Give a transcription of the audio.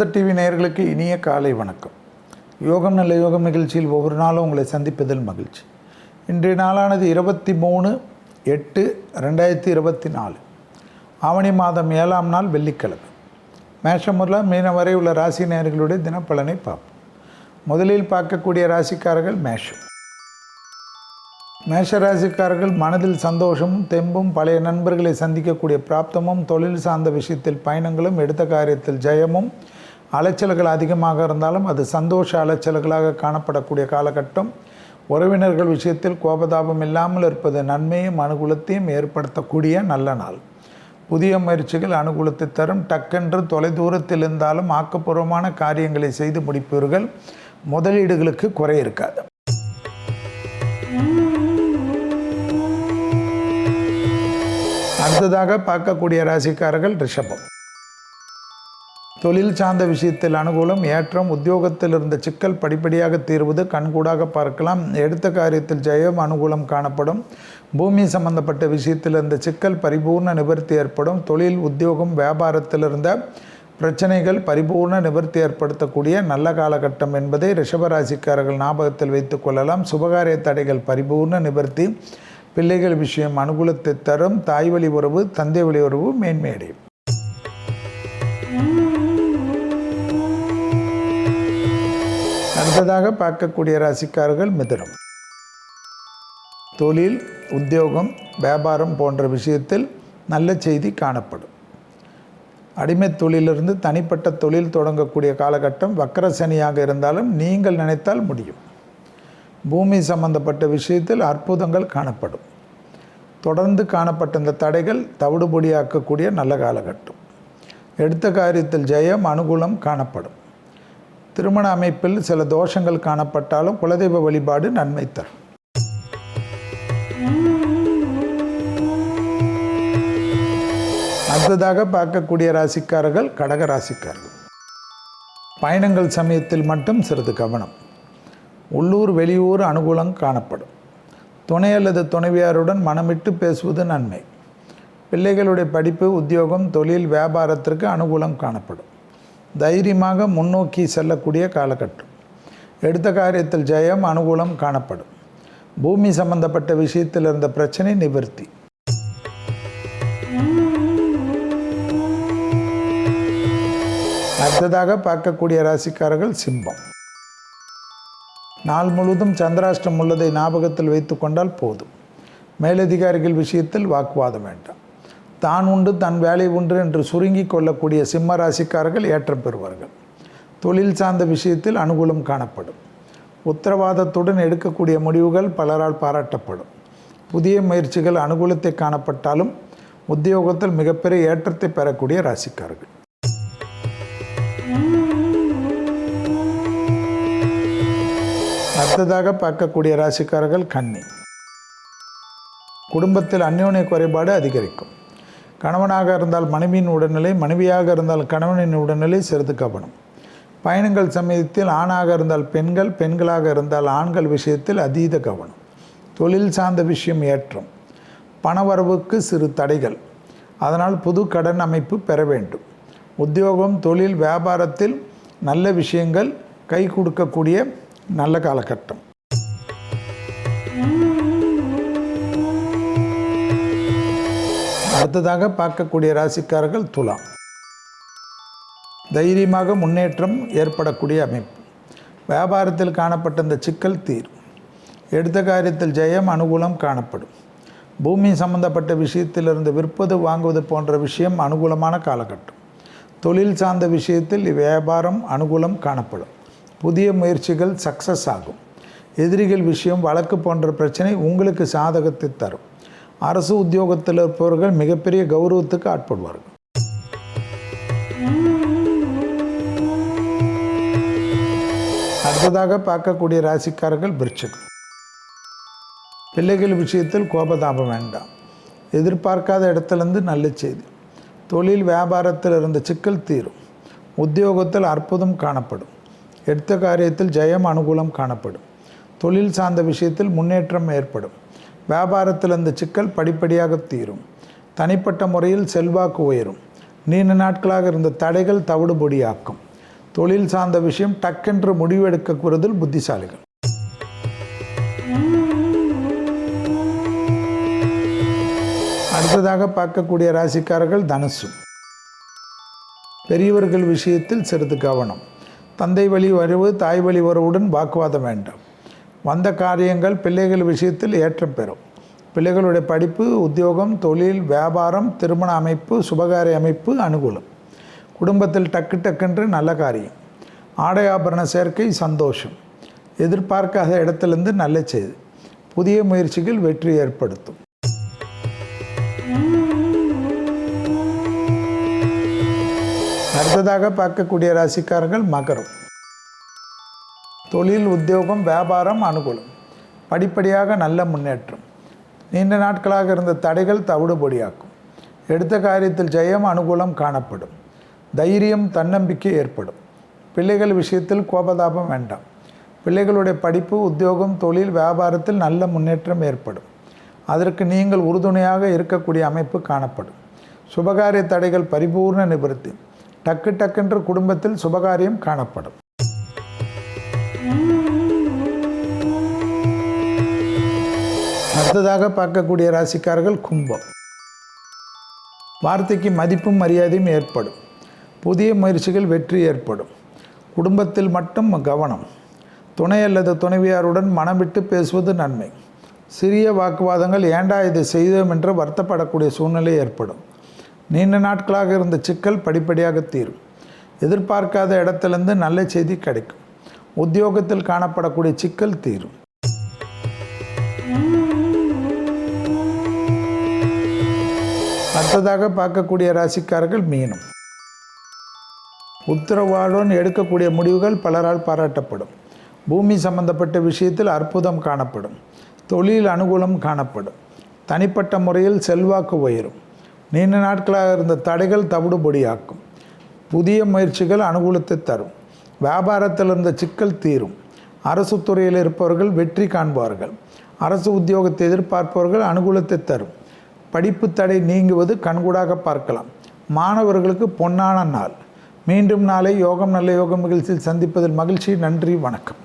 சுதந்திர டிவி நேயர்களுக்கு இனிய காலை வணக்கம். யோகம் நல்ல யோகம் நிகழ்ச்சியில் ஒவ்வொரு நாளும் உங்களை சந்திப்பதில் மகிழ்ச்சி. இன்றைய நாளானது இருபத்தி மூணு எட்டு ரெண்டாயிரத்தி இருபத்தி நாலு. ஆவணி மாதம் ஏழாம் நாள் வெள்ளிக்கிழமை. மேஷம் முதல்ல மீனம் வரை உள்ள ராசி நேயர்களுடைய தினப்பலனை பார்ப்போம். முதலில் பார்க்கக்கூடிய ராசிக்காரர்கள் மேஷம். மேஷ ராசிக்காரர்கள் மனதில் சந்தோஷமும் தெம்பும் பழைய நண்பர்களை சந்திக்கக்கூடிய பிராப்தமும் தொழில் சார்ந்த விஷயத்தில் பயணங்களும் எடுத்த காரியத்தில் ஜெயமும் அலைச்சல்கள் அதிகமாக இருந்தாலும் அது சந்தோஷ அலைச்சல்களாக காணப்படக்கூடிய காலகட்டம். உறவினர்கள் விஷயத்தில் கோபதாபம் இல்லாமல் இருப்பது நன்மையும் அனுகூலத்தையும் ஏற்படுத்தக்கூடிய நல்ல நாள். புதிய முயற்சிகள் அனுகூலத்தை தரும். டக்கென்று தொலைதூரத்தில் இருந்தாலும் ஆக்கப்பூர்வமான காரியங்களை செய்து முடிப்பவர்கள் முதலீடுகளுக்கு குறை இருக்காது. அடுத்ததாக பார்க்கக்கூடிய ராசிக்காரர்கள் ரிஷபம். தொழில் சார்ந்த விஷயத்தில் அனுகூலம் ஏற்றம் உத்தியோகத்தில் இருந்த சிக்கல் படிப்படியாக தீர்வது கண்கூடாக பார்க்கலாம். எடுத்த காரியத்தில் ஜெயம் அனுகூலம் காணப்படும். பூமி சம்பந்தப்பட்ட விஷயத்தில் இருந்த சிக்கல் பரிபூர்ண நிவர்த்தி ஏற்படும். தொழில் உத்தியோகம் வியாபாரத்தில் இருந்த பிரச்சனைகள் பரிபூர்ண நிவர்த்தி ஏற்படுத்தக்கூடிய நல்ல காலகட்டம் என்பதை ரிஷபராசிக்காரர்கள் ஞாபகத்தில் வைத்துக் கொள்ளலாம். சுபகாரிய தடைகள் பரிபூர்ண நிவர்த்தி பிள்ளைகள் விஷயம் அனுகூலத்தை தரும். தாய் வழி உறவு தந்தை வழி உறவு மேன்மையடையும் அடுத்ததாக பார்க்கக்கூடிய ராசிக்காரர்கள் மிதுனம். தொழில் உத்தியோகம் வியாபாரம் போன்ற விஷயத்தில் நல்ல செய்தி காணப்படும். அடிமை தொழிலிருந்து தனிப்பட்ட தொழில் தொடங்கக்கூடிய காலகட்டம் வக்கர சனியாக இருந்தாலும் நீங்கள் நினைத்தால் முடியும். பூமி சம்பந்தப்பட்ட விஷயத்தில் அற்புதங்கள் காணப்படும். தொடர்ந்து காணப்பட்ட இந்த தடைகள் தவிடுபொடியாக்கக்கூடிய நல்ல காலகட்டம். எடுத்த காரியத்தில் ஜெயம் அனுகூலம் காணப்படும். திருமண அமைப்பில் சில தோஷங்கள் காணப்பட்டாலும் குலதெய்வ வழிபாடு நன்மை தரும். அடுத்ததாக பார்க்கக்கூடிய ராசிக்காரர்கள் கடக ராசிக்காரர்கள். பயணங்கள் சமயத்தில் மட்டும் சிறிது கவனம். உள்ளூர் வெளியூர் அனுகூலம் காணப்படும். துணை அல்லது துணைவியாருடன் மனமிட்டு பேசுவது நன்மை. பிள்ளைகளுடைய படிப்பு உத்தியோகம் தொழில் வியாபாரத்திற்கு அனுகூலம் காணப்படும். தைரியமாக முன்னோக்கி செல்லக்கூடிய காலகட்டம். எடுத்த காரியத்தில் ஜெயம் அனுகூலம் காணப்படும். பூமி சம்பந்தப்பட்ட விஷயத்தில் இருந்த பிரச்சனை நிவர்த்தி. அடுத்ததாக பார்க்கக்கூடிய ராசிக்காரர்கள் சிம்பம் நாள் முழுவதும் சந்திராஷ்டம் உள்ளதை ஞாபகத்தில் வைத்து கொண்டால் போதும். மேலதிகாரிகள் விஷயத்தில் வாக்குவாதம் வேண்டாம். தான் உண்டு தன் வேலை உண்டு என்று சுருங்கி கொள்ளக்கூடிய சிம்ம ராசிக்காரர்கள் ஏற்றம் பெறுவார்கள். தொழில் சார்ந்த விஷயத்தில் அனுகூலம் காணப்படும். உத்தரவாதத்துடன் எடுக்கக்கூடிய முடிவுகள் பலரால் பாராட்டப்படும். புதிய முயற்சிகள் அனுகூலத்தை காணப்பட்டாலும் உத்தியோகத்தில் மிகப்பெரிய ஏற்றத்தை பெறக்கூடிய ராசிக்காரர்கள். அடுத்ததாக பார்க்கக்கூடிய ராசிக்காரர்கள் கன்னி. குடும்பத்தில் அந்யோன்ய குறைபாடு அதிகரிக்கும். கணவனாக இருந்தால் மனைவியின் உடல்நிலை மனைவியாக இருந்தால் கணவனின் உடல்நிலை சிறிது கவனம். பயணங்கள் சமயத்தில் ஆணாக இருந்தால் பெண்கள் பெண்களாக இருந்தால் ஆண்கள் விஷயத்தில் அதீத கவனம். தொழில் சார்ந்த விஷயம் ஏற்றம். பணவரவுக்கு சிறு தடைகள். அதனால் புது கடன் அமைப்பு பெற வேண்டும். உத்தியோகம் தொழில் வியாபாரத்தில் நல்ல விஷயங்கள் கை கொடுக்கக்கூடிய நல்ல காலகட்டம். அடுத்ததாக பார்க்கக்கூடிய ராசிக்காரர்கள் துலாம். தைரியமாக முன்னேற்றம் ஏற்படக்கூடிய அமைப்பு. வியாபாரத்தில் காணப்பட்ட இந்த சிக்கல் தீரும். எடுத்த காரியத்தில் ஜெயம் அனுகூலம் காணப்படும். பூமி சம்பந்தப்பட்ட விஷயத்திலிருந்து விற்பது வாங்குவது போன்ற விஷயம் அனுகூலமான காலகட்டம். தொழில் சார்ந்த விஷயத்தில் வியாபாரம் அனுகூலம் காணப்படும். புதிய முயற்சிகள் சக்ஸஸ் ஆகும். எதிரிகள் விஷயம் வழக்கு போன்ற பிரச்சனை உங்களுக்கு சாதகத்தை தரும். அரசு உத்தியோகத்தில் இருப்பவர்கள் மிகப்பெரிய கௌரவத்துக்கு ஆட்படுவார்கள். அடுத்ததாக பார்க்கக்கூடிய ராசிக்காரர்கள் விருச்சகம். பிள்ளைகள் விஷயத்தில் கோபதாபம் வேண்டாம். எதிர்பார்க்காத இடத்துலேருந்து நல்ல செய்தி. தொழில் வியாபாரத்தில் இருந்த சிக்கல் தீரும். உத்தியோகத்தில் அற்புதம் காணப்படும். எடுத்த காரியத்தில் ஜெயம் அனுகூலம் காணப்படும். தொழில் சார்ந்த விஷயத்தில் முன்னேற்றம் ஏற்படும். வியாபாரத்தில் இந்த சிக்கல் படிப்படியாக தீரும். தனிப்பட்ட முறையில் செல்வாக்கு உயரும். நீண்ட நாட்களாக இருந்த தடைகள் தவிடுபொடியாக்கும். தொழில் சார்ந்த விஷயம் டக்கென்று முடிவெடுக்கக்கூறதில் புத்திசாலிகள். அடுத்ததாக பார்க்கக்கூடிய ராசிக்காரர்கள் தனுசு. பெரியவர்கள் விஷயத்தில் சிறிது கவனம். தந்தை வழி வரவு தாய் வழி வரவுடன் வாக்குவாதம் வேண்டாம். வந்த காரியங்கள் பிள்ளைகள் விஷயத்தில் ஏற்றம் பெறும். பிள்ளைகளுடைய படிப்பு உத்தியோகம் தொழில் வியாபாரம் திருமண அமைப்பு சுபகாரிய அமைப்பு அனுகூலம். குடும்பத்தில் டக்கு டக்குன்று நல்ல காரியம். ஆடை ஆபரண சேர்க்கை சந்தோஷம். எதிர்பார்க்காத இடத்துலேருந்து நல்ல செய்தி. புதிய முயற்சிகள் வெற்றி ஏற்படுத்தும். அடுத்ததாக பார்க்கக்கூடிய ராசிக்காரர்கள் மகரம். தொழில் உத்தியோகம் வியாபாரம் அனுகூலம். படிப்படியாக நல்ல முன்னேற்றம். நீண்ட நாட்களாக இருந்த தடைகள் தவிடுபொடியாக்கும். எடுத்த காரியத்தில் ஜெயம் அனுகூலம் காணப்படும். தைரியம் தன்னம்பிக்கை ஏற்படும். பிள்ளைகள் விஷயத்தில் கோபதாபம் வேண்டாம். பிள்ளைகளுடைய படிப்பு உத்தியோகம் தொழில் வியாபாரத்தில் நல்ல முன்னேற்றம் ஏற்படும். அதற்கு நீங்கள் உறுதுணையாக இருக்கக்கூடிய அமைப்பு காணப்படும். சுபகாரிய தடைகள் பரிபூர்ண நிவர்த்தி. டக்கு டக்கென்று குடும்பத்தில் சுபகாரியம் காணப்படும். அடுத்ததாக பார்க்கக்கூடிய ராசிக்காரர்கள் கும்பம். வார்த்தைக்கு மதிப்பும் மரியாதையும் ஏற்படும். புதிய முயற்சிகள் வெற்றி ஏற்படும். குடும்பத்தில் மட்டும் கவனம். துணை அல்லது துணைவியாருடன் மனம் விட்டு பேசுவது நன்மை. சிறிய வாக்குவாதங்கள் ஏண்டா இதை செய்தோம் என்று வருத்தப்படக்கூடிய சூழ்நிலை ஏற்படும். நீண்ட நாட்களாக இருந்த சிக்கல் படிப்படியாக தீரும். எதிர்பார்க்காத இடத்திலிருந்து நல்ல செய்தி கிடைக்கும். உத்தியோகத்தில் காணப்படக்கூடிய சிக்கல் தீரும் அடுத்ததாக பார்க்கக்கூடிய ராசிக்காரர்கள் மீனம். உத்தரவாடுடன் எடுக்கக்கூடிய முடிவுகள் பலரால் பாராட்டப்படும். பூமி சம்பந்தப்பட்ட விஷயத்தில் அற்புதம் காணப்படும். தொழில் அனுகூலம் காணப்படும். தனிப்பட்ட முறையில் செல்வாக்கு உயரும். நீண்ட நாட்களாக இருந்த தடைகள் தவிடுபொடியாக்கும். புதிய முயற்சிகள் அனுகூலத்தை தரும். வியாபாரத்தில் இருந்த சிக்கல் தீரும். அரசு துறையில் இருப்பவர்கள் வெற்றி காண்பார்கள். அரசு உத்தியோகத்தை எதிர்பார்ப்பவர்கள் அனுகூலத்தை தரும். படிப்பு தடை நீங்குவது கண்கூடாக பார்க்கலாம். மாணவர்களுக்கு பொன்னான நாள். மீண்டும் நாளை யோகம் நல்ல யோகம் நிகழ்ச்சியில் சந்திப்பதில் மகிழ்ச்சி. நன்றி வணக்கம்.